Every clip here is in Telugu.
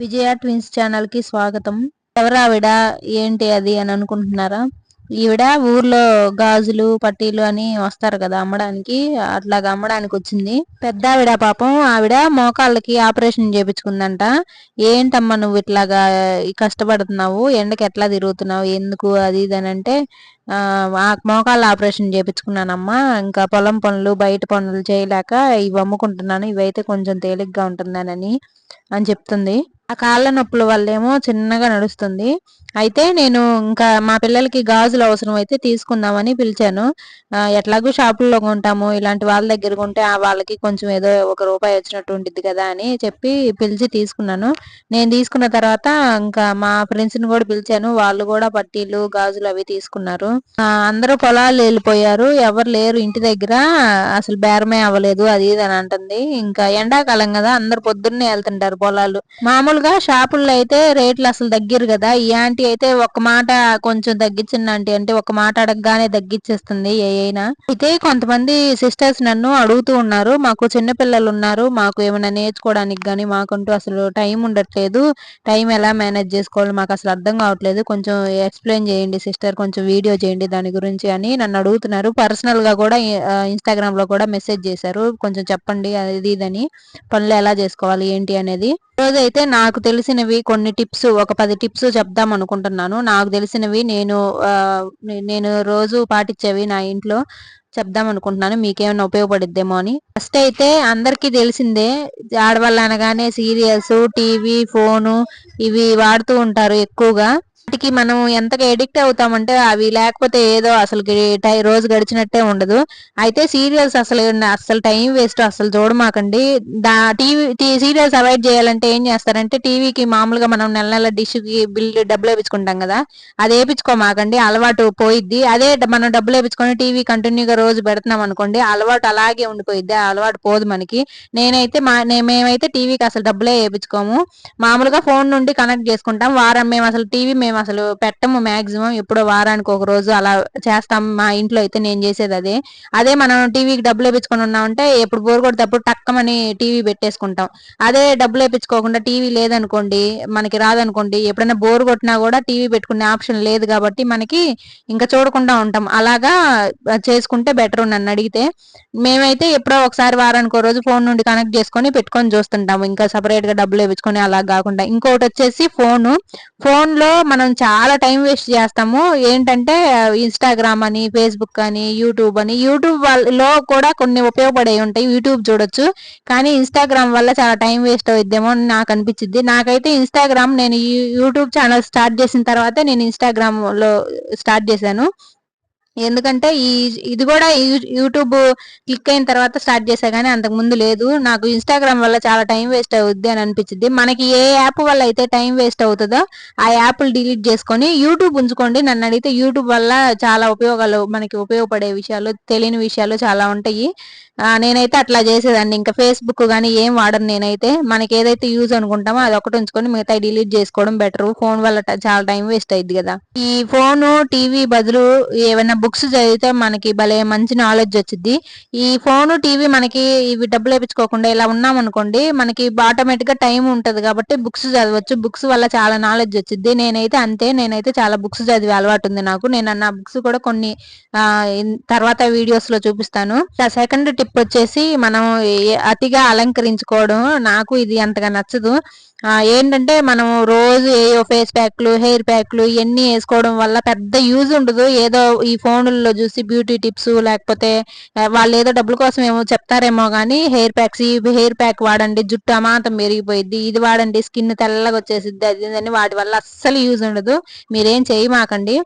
విజయ ట్విన్స్ ఛానల్కి స్వాగతం. ఎవరావిడ ఏంటి అది అని అనుకుంటున్నారా? ఈవిడ ఊర్లో గాజులు పట్టీలు అని వస్తారు కదా అమ్మడానికి అట్లాగా అమ్మడానికి వచ్చింది. పెద్ద ఆవిడ పాపం ఆవిడ మోకాళ్ళకి ఆపరేషన్ చేపించుకుందంట. ఏంటమ్మా నువ్వు ఇట్లాగా కష్టపడుతున్నావు? ఎండకి ఎట్లా తిరుగుతున్నావు? ఎందుకు? అది ఇది అని అంటే మోకాళ్ళ ఆపరేషన్ చేపించుకున్నానమ్మా. ఇంకా పొలం పనులు బయట పనులు చేయలేక ఇవి అమ్ముకుంటున్నాను. ఇవైతే కొంచెం తేలిగ్గా ఉంటుందనని అని చెప్తుంది. ఆ కాళ్ళ నొప్పుల వల్లేమో చిన్నగా నడుస్తుంది. అయితే నేను ఇంకా మా పిల్లలకి గాజులు అవసరం అయితే తీసుకుందామని పిలిచాను. ఎట్లాగూ షాపుల్లో కొంటాము ఇలాంటి వాళ్ళ దగ్గర కొంటే వాళ్ళకి కొంచెం ఏదో ఒక రూపాయి వచ్చినట్టు ఉంటుంది కదా అని చెప్పి పిలిచి తీసుకున్నాను. నేను తీసుకున్న తర్వాత ఇంకా మా ఫ్రెండ్స్ని కూడా పిలిచాను. వాళ్ళు కూడా పట్టీలు గాజులు అవి తీసుకున్నారు. అందరూ పొలాలు వెళ్ళిపోయారు. ఎవరు లేరు ఇంటి దగ్గర. అసలు బేరమే అవ్వలేదు అది ఇది అని అంటుంది. ఇంకా ఎండాకాలం కదా అందరు పొద్దున్నే వెళ్తుంటారు పొలాలు. మామూలుగా షాపుల్లో అయితే రేట్లు అసలు దగ్గర కదా. ఈ ఆంటీ అయితే ఒక మాట కొంచెం తగ్గించిన ఆంటీ అంటే ఒక మాట అడగగానే తగ్గించేస్తుంది ఏ అయినా. అయితే కొంతమంది సిస్టర్స్ నన్ను అడుగుతూ ఉన్నారు. మాకు చిన్నపిల్లలు ఉన్నారు. మాకు ఏమైనా నేర్చుకోవడానికి కానీ మాకంటూ అసలు టైం ఉండట్లేదు. టైం ఎలా మేనేజ్ చేసుకోవాలి మాకు అసలు అర్థం కావట్లేదు. కొంచెం ఎక్స్ప్లెయిన్ చేయండి సిస్టర్ కొంచెం వీడియో చేయండి దాని గురించి అని నన్ను అడుగుతున్నారు. పర్సనల్గా కూడా ఇన్స్టాగ్రామ్లో కూడా మెసేజ్ చేశారు. కొంచెం చెప్పండి అది ఇదని పనులు ఎలా చేసుకోవాలి ఏంటి అనేది. రోజైతే నాకు తెలిసినవి కొన్ని టిప్స్ ఒక పది టిప్స్ చెప్దాం అనుకుంటున్నాను. నాకు తెలిసినవి నేను నేను రోజు పాటించేవి నా ఇంట్లో చెప్దాం అనుకుంటున్నాను. మీకేమైనా ఉపయోగపడిద్దేమో అని. ఫస్ట్ అయితే అందరికీ తెలిసిందే ఆడవాళ్ళు అనగానే సీరియల్స్ టీవీ ఫోను ఇవి వాడుతూ ఉంటారు ఎక్కువగా. వాటికి మనం ఎంతగా ఎడిక్ట్ అవుతామంటే అవి లేకపోతే ఏదో అసలు రోజు గడిచినట్టే ఉండదు. అయితే సీరియల్స్ అసలు అసలు టైం వేస్ట్ అసలు చూడమాకండి దా టీవీ సీరియల్స్ అవాయిడ్ చేయాలంటే ఏం చేస్తారంటే టీవీకి మామూలుగా మనం నెల నెల డిష్కి బిల్లు డబ్బులు వేపించుకుంటాం కదా అది వేపించుకోమాకండి అలవాటు పోయిద్ది. అదే మనం డబ్బులు వేపించుకొని టీవీ కంటిన్యూగా రోజు పెడుతున్నాం అనుకోండి అలవాటు అలాగే ఉండిపోయిద్ది ఆ అలవాటు పోదు మనకి. నేనైతే మా మేమైతే టీవీకి అసలు డబ్బులే వేపించుకోము. మామూలుగా ఫోన్ నుండి కనెక్ట్ చేసుకుంటాం. వారం మేము అసలు టీవీ మేము అసలు పెట్టము మాక్సిమం. ఎప్పుడో వారానికి ఒక రోజు అలా చేస్తాం. మా ఇంట్లో అయితే నేను చేసేది అదే. అదే మనం టీవీకి డబ్బులు వేపించుకొని ఉన్నామంటే ఎప్పుడు బోర్ కొడితే టక్కమని టీవీ పెట్టేసుకుంటాం. అదే డబ్బులు వేపించుకోకుండా టీవీ లేదనుకోండి మనకి రాదనుకోండి ఎప్పుడైనా బోర్ కొట్టినా కూడా టీవీ పెట్టుకునే ఆప్షన్ లేదు కాబట్టి మనకి ఇంకా చూడకుండా ఉంటాం. అలాగా చేసుకుంటే బెటర్ నన్ను అడిగితే. మేమైతే ఎప్పుడో ఒకసారి వారానికి ఒక రోజు ఫోన్ నుండి కనెక్ట్ చేసుకొని పెట్టుకొని చూస్తుంటాము. ఇంకా సపరేట్గా డబ్బులు వేపించుకొని అలా కాకుండా. ఇంకోటి వచ్చేసి ఫోను. ఫోన్లో మనం మనం చాలా టైం వేస్ట్ చేస్తాము. ఏంటంటే ఇన్స్టాగ్రామ్ అని ఫేస్బుక్ అని యూట్యూబ్ అని. యూట్యూబ్లో కూడా కొన్ని ఉపయోగపడే ఉంటాయి. యూట్యూబ్ చూడొచ్చు. కానీ ఇన్స్టాగ్రామ్ వల్ల చాలా టైం వేస్ట్ అవుద్దేమో అని నాకు అనిపించింది. నాకైతే ఇన్స్టాగ్రామ్ నేను యూట్యూబ్ ఛానల్ స్టార్ట్ చేసిన తర్వాత నేను ఇన్స్టాగ్రామ్లో స్టార్ట్ చేశాను. ఎందుకంటే ఈ ఇది కూడా యూట్యూబ్ క్లిక్ అయిన తర్వాత స్టార్ట్ చేసా కానీ అంతకు ముందు లేదు. నాకు ఇన్స్టాగ్రామ్ వల్ల చాలా టైం వేస్ట్ అవుద్ది అని అనిపించింది మనకి ఏ యాప్ వల్ల అయితే టైం వేస్ట్ అవుతుందో ఆ యాప్లు డిలీట్ చేసుకొని యూట్యూబ్ ఉంచుకోండి. నన్ను అడిగితే యూట్యూబ్ వల్ల చాలా ఉపయోగాలు మనకి ఉపయోగపడే విషయాలు తెలియని విషయాలు చాలా ఉంటాయి. నేనైతే అట్లా చేసేదాన్ని. ఇంకా ఫేస్బుక్ కానీ ఏం వాడను నేనైతే. మనకి ఏదైతే యూజ్ అనుకుంటామో అది ఒకటి ఉంచుకొని మిగతా డిలీట్ చేసుకోవడం బెటర్ ఫోన్ వల్ల చాలా టైం వేస్ట్ అయింది కదా. ఈ ఫోన్ టీవీ బదులు ఏమైనా బుక్స్ చదివితే మనకి భలే మంచి నాలెడ్జ్ వచ్చింది ఈ ఫోన్ టీవీ మనకి ఇవి డబ్బులు వేపించుకోకుండా ఇలా ఉన్నాం అనుకోండి మనకి ఆటోమేటిక్గా టైం ఉంటది కాబట్టి బుక్స్ చదవచ్చు. బుక్స్ వల్ల చాలా నాలెడ్జ్ వచ్చింది నేనైతే అంతే. నేనైతే చాలా బుక్స్ చదివే అలవాటు ఉంది నాకు. నేను నా బుక్స్ కూడా కొన్ని తర్వాత వీడియోస్లో చూపిస్తాను. సెకండ్ టిప్ టిప్ వచ్చేసి మనం అతిగా అలంకరించుకోవడం నాకు ఇది అంతగా నచ్చదు. ఏంటంటే మనం రోజు ఏయో ఫేస్ ప్యాక్లు హెయిర్ ప్యాక్లు ఇవన్నీ వేసుకోవడం వల్ల పెద్ద యూజ్ ఉండదు. ఏదో ఈ ఫోన్లలో చూసి బ్యూటీ టిప్స్ లేకపోతే వాళ్ళు ఏదో డబ్బుల కోసం ఏమో చెప్తారేమో కానీ హెయిర్ ప్యాక్స్ ఈ హెయిర్ ప్యాక్ వాడండి జుట్టు అమాంతం పెరిగిపోయింది ఇది వాడండి స్కిన్ తెల్లగా వచ్చేసిద్ది అది అని వాటి వల్ల అస్సలు యూజ్ ఉండదు. మీరేం చేయమాకండి.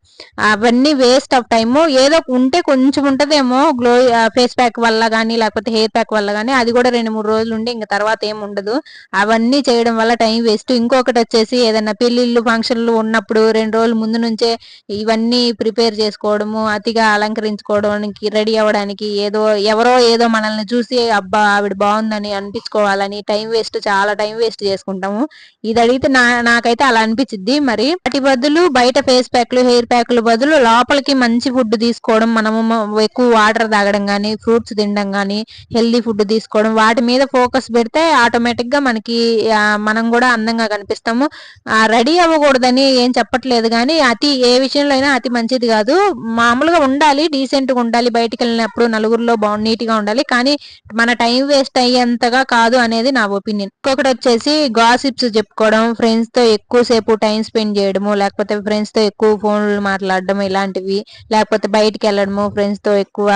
అవన్నీ వేస్ట్ ఆఫ్ టైము. ఏదో ఉంటే కొంచెం ఉంటదేమో గ్లో ఫేస్ ప్యాక్ వల్ల కానీ లేకపోతే హెయిర్ ప్యాక్ వల్ల కానీ అది కూడా రెండు మూడు రోజులు ఉండి ఇంకా తర్వాత ఏం ఉండదు. అవన్నీ చేయడం వల్ల టైం వేస్ట్. ఇంకొకటి వచ్చేసి ఏదైనా పెళ్ళిళ్ళు ఫంక్షన్లు ఉన్నప్పుడు రెండు రోజుల ముందు నుంచే ఇవన్నీ ప్రిపేర్ చేసుకోవడము అతిగా అలంకరించుకోవడానికి రెడీ అవ్వడానికి ఏదో ఎవరో ఏదో మనల్ని చూసి అబ్బా ఆవిడ బాగుందని అనిపించుకోవాలని టైం వేస్ట్ చాలా టైం వేస్ట్ చేసుకుంటాము. ఇది అడిగితే నా నాకైతే అలా అనిపించింది మరి వాటి బదులు బయట ఫేస్ ప్యాక్లు హెయిర్ ప్యాక్లు బదులు లోపలికి మంచి ఫుడ్ తీసుకోవడం మనము ఎక్కువ వాటర్ తాగడం కానీ ఫ్రూట్స్ తినడం కానీ హెల్దీ ఫుడ్ తీసుకోవడం వాటి మీద ఫోకస్ పెడితే ఆటోమేటిక్గా మనకి మనం కూడా అందంగా కనిపిస్తాము. రెడీ అవ్వకూడదని ఏం చెప్పట్లేదు కానీ అతి ఏ విషయంలో అయినా అతి మంచిది కాదు. మామూలుగా ఉండాలి డీసెంట్గా ఉండాలి బయటికి వెళ్ళినప్పుడు నలుగురిలో బాగు నీట్గా ఉండాలి. కానీ మన టైం వేస్ట్ అయ్యేంతగా కాదు అనేది నా ఒపీనియన్. ఇంకొకటి వచ్చేసి గాసిప్స్ చెప్పుకోవడం ఫ్రెండ్స్తో ఎక్కువసేపు టైం స్పెండ్ చేయడము లేకపోతే ఫ్రెండ్స్తో ఎక్కువ ఫోన్లు మాట్లాడడం ఇలాంటివి లేకపోతే బయటికి వెళ్ళడము ఫ్రెండ్స్తో ఎక్కువ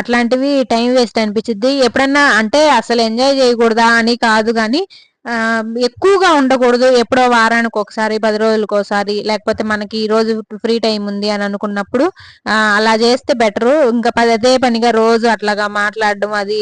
అట్లాంటివి టైం వేస్ట్ అనిపించింది ఎప్పుడన్నా అంటే అసలు ఎంజాయ్ చేయకూడదా అని కాదు కానీ ఎక్కువగా ఉండకూడదు. ఎప్పుడో వారానికి ఒకసారి పది రోజులకు ఒకసారి లేకపోతే మనకి ఈ రోజు ఫ్రీ టైం ఉంది అని అనుకున్నప్పుడు అలా చేస్తే బెటరు. ఇంకా పది అదే పనిగా రోజు అట్లాగా మాట్లాడడం అది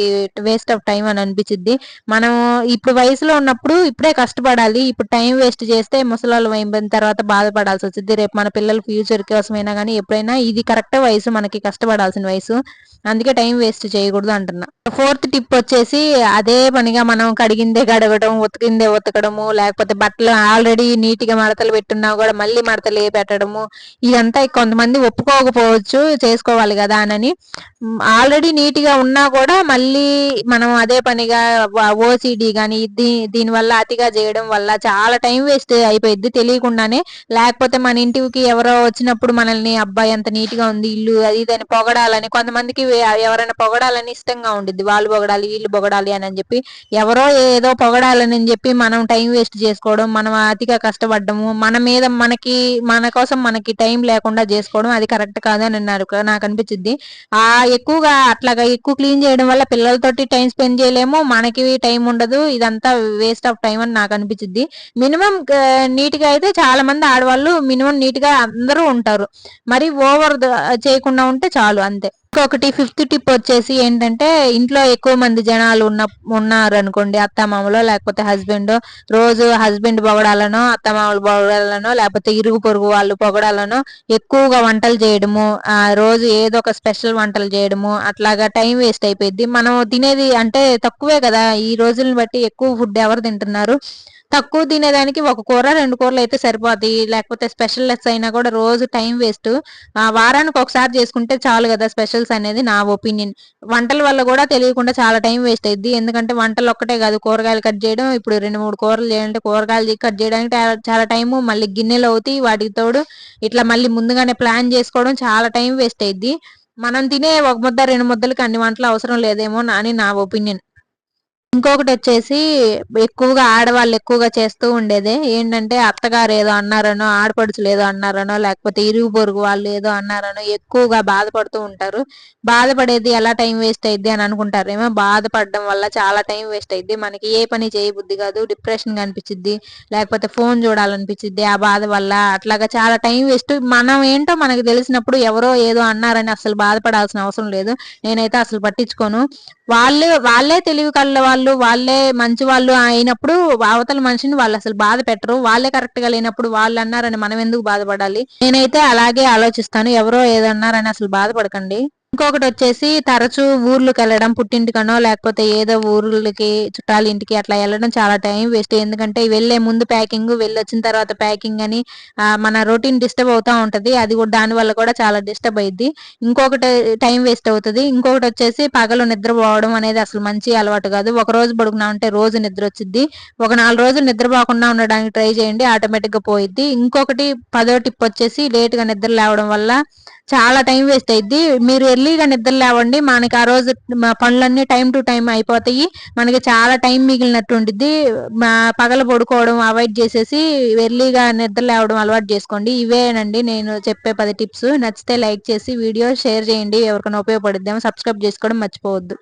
వేస్ట్ ఆఫ్ టైం అని అనిపించింది మనం ఇప్పుడు వయసులో ఉన్నప్పుడు ఇప్పుడే కష్టపడాలి. ఇప్పుడు టైం వేస్ట్ చేస్తే ముసలాళ్ళు అయిపోయిన తర్వాత బాధపడాల్సి వచ్చింది రేపు మన పిల్లల ఫ్యూచర్ కోసమైనా కానీ ఎప్పుడైనా ఇది కరెక్ట్ వయసు మనకి కష్టపడాల్సిన వయసు. అందుకే టైం వేస్ట్ చేయకూడదు అంటున్నా. ఫోర్త్ టిప్ వచ్చేసి అదే పనిగా మనం కడిగిందే గడగడం ఉతికిందే ఉతకడము లేకపోతే బట్టలు ఆల్రెడీ నీట్గా మడతలు పెట్టున్నా కూడా మళ్ళీ మడతలు ఏ పెట్టడము ఇదంతా కొంతమంది ఒప్పుకోకపోవచ్చు చేసుకోవాలి కదా అని ఆల్రెడీ నీట్గా ఉన్నా కూడా మళ్ళీ మనం అదే పనిగా ఓసిడి కానీ దీని వల్ల అతిగా చేయడం వల్ల చాలా టైం వేస్ట్ అయిపోయింది తెలియకుండానే. లేకపోతే మన ఇంటికి ఎవరో వచ్చినప్పుడు మనల్ని అబ్బాయి ఎంత నీట్గా ఉంది ఇల్లు అది దాన్ని పొగడాలని కొంతమందికి ఎవరైనా పొగడాలని ఇష్టంగా ఉండిద్ది. వాళ్ళు పొగడాలి వీళ్ళు పొగడాలి అని చెప్పి ఎవరో ఏదో పొగడాలని అని చెప్పి మనం టైం వేస్ట్ చేసుకోవడం మనం అతిగా కష్టపడ్డము మన మీద మనకి మన కోసం మనకి టైం లేకుండా చేసుకోవడం అది కరెక్ట్ కాదని అన్నారు నాకు అనిపించింది. ఆ ఎక్కువగా అట్లాగా ఎక్కువ క్లీన్ చేయడం వల్ల పిల్లలతోటి టైం స్పెండ్ చేయలేము మనకి టైం ఉండదు ఇదంతా వేస్ట్ ఆఫ్ టైం అని నాకు అనిపించింది. మినిమం నీట్గా అయితే చాలా మంది ఆడవాళ్ళు మినిమం నీట్గా అందరూ ఉంటారు. మరి ఓవర్ చేయకుండా ఉంటే చాలు అంతే. ఇంకొకటి ఫిఫ్త్ టిప్ వచ్చేసి ఏంటంటే ఇంట్లో ఎక్కువ మంది జనాలు ఉన్న ఉన్నారు అనుకోండి అత్తమామలో లేకపోతే హస్బెండ్ రోజు హస్బెండ్ పొగడాలనో అత్తమామలు పొగడాలనో లేకపోతే ఇరుగు పొరుగు వాళ్ళు పొగడాలనో ఎక్కువగా వంటలు చేయడము ఆ రోజు ఏదో ఒక స్పెషల్ వంటలు చేయడము అట్లాగా టైం వేస్ట్ అయిపోయింది మనం తినేది అంటే తక్కువే కదా ఈ రోజులను బట్టి ఎక్కువ ఫుడ్ ఎవరు తింటున్నారు? తక్కువ తినేదానికి ఒక కూర రెండు కూరలు అయితే సరిపోతాయి లేకపోతే స్పెషల్ లెస్ అయినా కూడా రోజు టైం వేస్ట్ వారానికి ఒకసారి చేసుకుంటే చాలు కదా స్పెషల్స్ అనేది నా ఒపీనియన్ వంటల వల్ల కూడా తెలియకుండా చాలా టైం వేస్ట్ అయింది ఎందుకంటే వంటలు ఒక్కటే కాదు కూరగాయలు కట్ చేయడం ఇప్పుడు రెండు మూడు కూరలు చేయాలంటే కూరగాయలు కట్ చేయడానికి చాలా టైము మళ్ళీ గిన్నెలు అవుతాయి వాటికి తోడు ఇట్లా మళ్ళీ ముందుగానే ప్లాన్ చేసుకోవడం చాలా టైం వేస్ట్ అయింది మనం తినే ఒక ముద్ద రెండు ముద్దలకి అన్ని వంటలు అవసరం లేదేమో అని నా ఒపీనియన్ ఇంకొకటి వచ్చేసి ఎక్కువగా ఆడవాళ్ళు ఎక్కువగా చేస్తూ ఉండేదే. ఏంటంటే అత్తగారు ఏదో అన్నారనో ఆడపడుచులు ఏదో అన్నారనో లేకపోతే ఇరుగు పొరుగు వాళ్ళు ఏదో అన్నారనో ఎక్కువగా బాధపడుతూ ఉంటారు. బాధపడేది ఎలా టైం వేస్ట్ అయింది అని అనుకుంటారేమో. బాధపడడం వల్ల చాలా టైం వేస్ట్ అయింది మనకి ఏ పని చేయబుద్ధి కాదు. డిప్రెషన్ కనిపించింది లేకపోతే ఫోన్ చూడాలనిపించింది ఆ బాధ వల్ల అట్లాగా చాలా టైం వేస్ట్. మనం ఏంటో మనకు తెలిసినప్పుడు ఎవరో ఏదో అన్నారని అసలు బాధపడాల్సిన అవసరం లేదు. నేనైతే అసలు పట్టించుకోను. వాళ్ళు వాళ్ళే తెలివి కళ్ళ వాళ్ళు వాళ్ళే మంచి వాళ్ళు అయినప్పుడు అవతల మనిషిని వాళ్ళు అసలు బాధ పెట్టరు. వాళ్ళే కరెక్ట్గా లేనప్పుడు వాళ్ళు అన్నారని మనం ఎందుకు బాధపడాలి? నేనైతే అలాగే ఆలోచిస్తాను. ఎవరో ఏదన్నారని అసలు బాధపడకండి. ఇంకొకటి వచ్చేసి తరచూ ఊర్లకు వెళ్ళడం పుట్టింటికనో లేకపోతే ఏదో ఊర్లకి చుట్టాల ఇంటికి అట్లా వెళ్ళడం చాలా టైం వేస్ట్. ఎందుకంటే వెళ్ళే ముందు ప్యాకింగ్ వెళ్ళొచ్చిన తర్వాత ప్యాకింగ్ అని మన రొటీన్ డిస్టర్బ్ అవుతా ఉంటుంది. అది కూడా దాని వల్ల కూడా చాలా డిస్టర్బ్ అయింది ఇంకొకటి టైం వేస్ట్ అవుతుంది. ఇంకొకటి వచ్చేసి పగలు నిద్రపోవడం అనేది అసలు మంచి అలవాటు కాదు. ఒక రోజు పడుకున్నా ఉంటే రోజు నిద్ర వచ్చింది ఒక నాలుగు రోజులు నిద్రపోకుండా ఉండడానికి ట్రై చేయండి ఆటోమేటిక్గా పోయిద్ది. ఇంకొకటి పదో టిప్ వచ్చేసి లేట్గా నిద్ర లేవడం వల్ల చాలా టైం వేస్ట్ అయింది మీరు ఎర్లీగా నిద్ర లేవండి. మనకి ఆ రోజు పనులన్నీ టైం టు టైం అయిపోతాయి. మనకి చాలా టైం మిగిలినట్టు ఉంటుంది పగలు పడుకోవడం అవాయిడ్ చేసేసి ఎర్లీగా నిద్ర లేవడం అలవాటు చేసుకోండి. ఇవేనండి నేను చెప్పే పది టిప్స్. నచ్చితే లైక్ చేసి వీడియో షేర్ చేయండి. ఎవరికైనా ఉపయోగపడిద్దాం సబ్స్క్రైబ్ చేసుకోవడం మర్చిపోవద్దు.